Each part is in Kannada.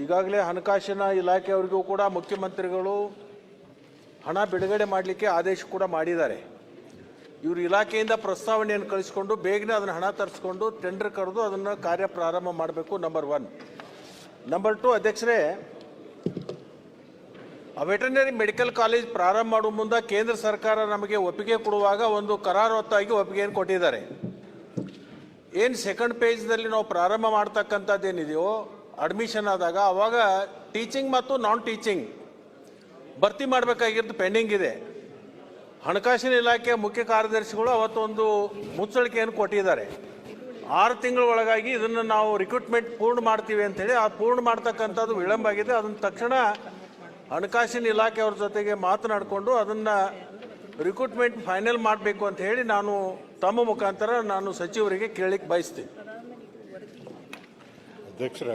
ಈಗಾಗಲೇ ಹಣಕಾಸಿನ ಇಲಾಖೆಯವರಿಗೂ ಕೂಡ ಮುಖ್ಯಮಂತ್ರಿಗಳು ಹಣ ಬಿಡುಗಡೆ ಮಾಡಲಿಕ್ಕೆ ಆದೇಶ ಕೂಡ ಮಾಡಿದ್ದಾರೆ. ಇವರು ಇಲಾಖೆಯಿಂದ ಪ್ರಸ್ತಾವನೆಯನ್ನು ಕಳಿಸ್ಕೊಂಡು ಬೇಗನೆ ಅದನ್ನು ಹಣ ತರಿಸ್ಕೊಂಡು ಟೆಂಡರ್ ಕರೆದು ಅದನ್ನು ಕಾರ್ಯ ಪ್ರಾರಂಭ ಮಾಡಬೇಕು ನಂಬರ್ ಒನ್ ನಂಬರ್ ಟು ಅಧ್ಯಕ್ಷರೇ ವೆಟರ್ನರಿ ಮೆಡಿಕಲ್ ಕಾಲೇಜ್ ಪ್ರಾರಂಭ ಮಾಡುವ ಮುಂದೆ ಕೇಂದ್ರ ಸರ್ಕಾರ ನಮಗೆ ಒಪ್ಪಿಗೆ ಕೊಡುವಾಗ ಒಂದು ಕರಾರುವತ್ತಾಗಿ ಒಪ್ಪಿಗೆಯನ್ನು ಕೊಟ್ಟಿದ್ದಾರೆ. ಏನು ಸೆಕೆಂಡ್ ಪೇಜ್ನಲ್ಲಿ ನಾವು ಪ್ರಾರಂಭ ಮಾಡ್ತಕ್ಕಂಥದ್ದು ಏನಿದೆಯೋ ಅಡ್ಮಿಷನ್ ಆದಾಗ ಅವಾಗ ಟೀಚಿಂಗ್ ಮತ್ತು ನಾನ್ ಟೀಚಿಂಗ್ ಭರ್ತಿ ಮಾಡಬೇಕಾಗಿರೋದು ಪೆಂಡಿಂಗ್ ಇದೆ. ಹಣಕಾಸಿನ ಇಲಾಖೆಯ ಮುಖ್ಯ ಕಾರ್ಯದರ್ಶಿಗಳು ಅವತ್ತೊಂದು ಮುಚ್ಚಳಿಕೆಯನ್ನು ಕೊಟ್ಟಿದ್ದಾರೆ. ಆರು ತಿಂಗಳ ಒಳಗಾಗಿ ಇದನ್ನು ನಾವು ರಿಕ್ರೂಟ್ಮೆಂಟ್ ಪೂರ್ಣ ಮಾಡ್ತೀವಿ ಅಂತೇಳಿ, ಆ ಪೂರ್ಣ ಮಾಡ್ತಕ್ಕಂಥದ್ದು ವಿಳಂಬ ಆಗಿದೆ. ಅದನ್ನು ತಕ್ಷಣ ಹಣಕಾಸಿನ ಇಲಾಖೆಯವ್ರ ಜೊತೆಗೆ ಮಾತನಾಡಿಕೊಂಡು ಅದನ್ನು ರಿಕ್ರೂಟ್ಮೆಂಟ್ ಫೈನಲ್ ಮಾಡಬೇಕು ಅಂತ ಹೇಳಿ ನಾನು ತಮ್ಮ ಮುಖಾಂತರ ನಾನು ಸಚಿವರಿಗೆ ಕೇಳಲಿಕ್ಕೆ ಬಯಸ್ತೀನಿ. ಅಧ್ಯಕ್ಷರ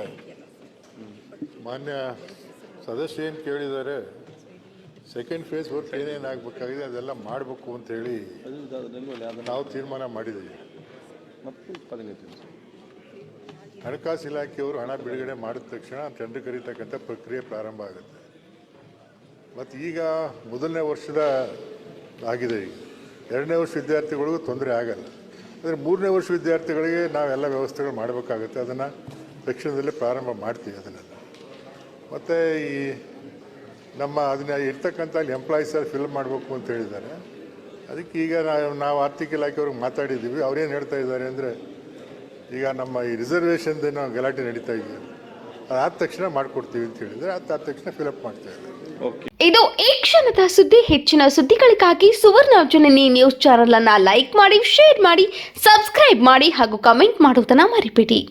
ಮಾನ್ಯ ಸದಸ್ಯ ಏನು ಕೇಳಿದ್ದಾರೆ? ಸೆಕೆಂಡ್ ಫೇಸ್ ವರ್ಕ್ ಏನೇನು ಆಗಬೇಕಾಗಿದೆ, ಅದೆಲ್ಲ ಮಾಡಬೇಕು ಅಂತೇಳಿ ನಾವು ತೀರ್ಮಾನ ಮಾಡಿದ್ದೀವಿ. ಹಣಕಾಸು ಇಲಾಖೆಯವರು ಹಣ ಬಿಡುಗಡೆ ಮಾಡಿದ ತಕ್ಷಣ ಟೆಂಡರ್ ಕರೀತಕ್ಕಂಥ ಪ್ರಕ್ರಿಯೆ ಪ್ರಾರಂಭ ಆಗುತ್ತೆ. ಮತ್ತು ಈಗ ಮೊದಲನೇ ವರ್ಷದ ಆಗಿದೆ ಈಗ. ಎರಡನೇ ವರ್ಷ ವಿದ್ಯಾರ್ಥಿಗಳಿಗೂ ತೊಂದರೆ ಆಗಲ್ಲ. ಆದರೆ ಮೂರನೇ ವರ್ಷ ವಿದ್ಯಾರ್ಥಿಗಳಿಗೆ ನಾವೆಲ್ಲ ವ್ಯವಸ್ಥೆಗಳು ಮಾಡಬೇಕಾಗುತ್ತೆ. ಅದನ್ನು ತಕ್ಷಣದಲ್ಲೇ ಪ್ರಾರಂಭ ಮಾಡ್ತೀವಿ ಅದನ್ನೆಲ್ಲ. ಮತ್ತು ಈ ನಮ್ಮ ಅದನ್ನ ಇರ್ತಕ್ಕಂಥ ಅಲ್ಲಿ ಎಂಪ್ಲಾಯೀಸ್ ಫಿಲ್ ಮಾಡಬೇಕು ಅಂತ ಹೇಳಿದ್ದಾರೆ. ಅದಕ್ಕೆ ಈಗ ನಾವು ನಾವು ಆರ್ಥಿಕ ಇಲಾಖೆಯವ್ರಿಗೆ ಮಾತಾಡಿದ್ದೀವಿ. ಅವ್ರೇನು ಹೇಳ್ತಾ ಇದ್ದಾರೆ ಅಂದರೆ ಈಗ ನಮ್ಮ ಈ ರಿಸರ್ವೇಷನ್ದೇನೋ ಗಲಾಟೆ ನಡೀತಾ ಇದೆ. ಅದಾದ ತಕ್ಷಣ ಮಾಡಿಕೊಡ್ತೀವಿ ಅಂತ ಹೇಳಿದರೆ ಅದಾದ ತಕ್ಷಣ ಫಿಲಪ್ ಮಾಡ್ತಾ ಇದ್ದಾರೆ. ಇದು ಈ ಕ್ಷಣದ ಸುದ್ದಿ. ಹೆಚ್ಚಿನ ಸುದ್ದಿಗಳಿಗಾಗಿ ಸುವರ್ಣ ಜನನಿ ನ್ಯೂಸ್ ಚಾನೆಲ್ ಅನ್ನ ಲೈಕ್ ಮಾಡಿ ಶೇರ್ ಮಾಡಿ ಸಬ್ಸ್ಕ್ರೈಬ್ ಮಾಡಿ ಹಾಗೂ ಕಮೆಂಟ್ ಮಾಡುವುದನ್ನ ಮರಿಬೇಡಿ.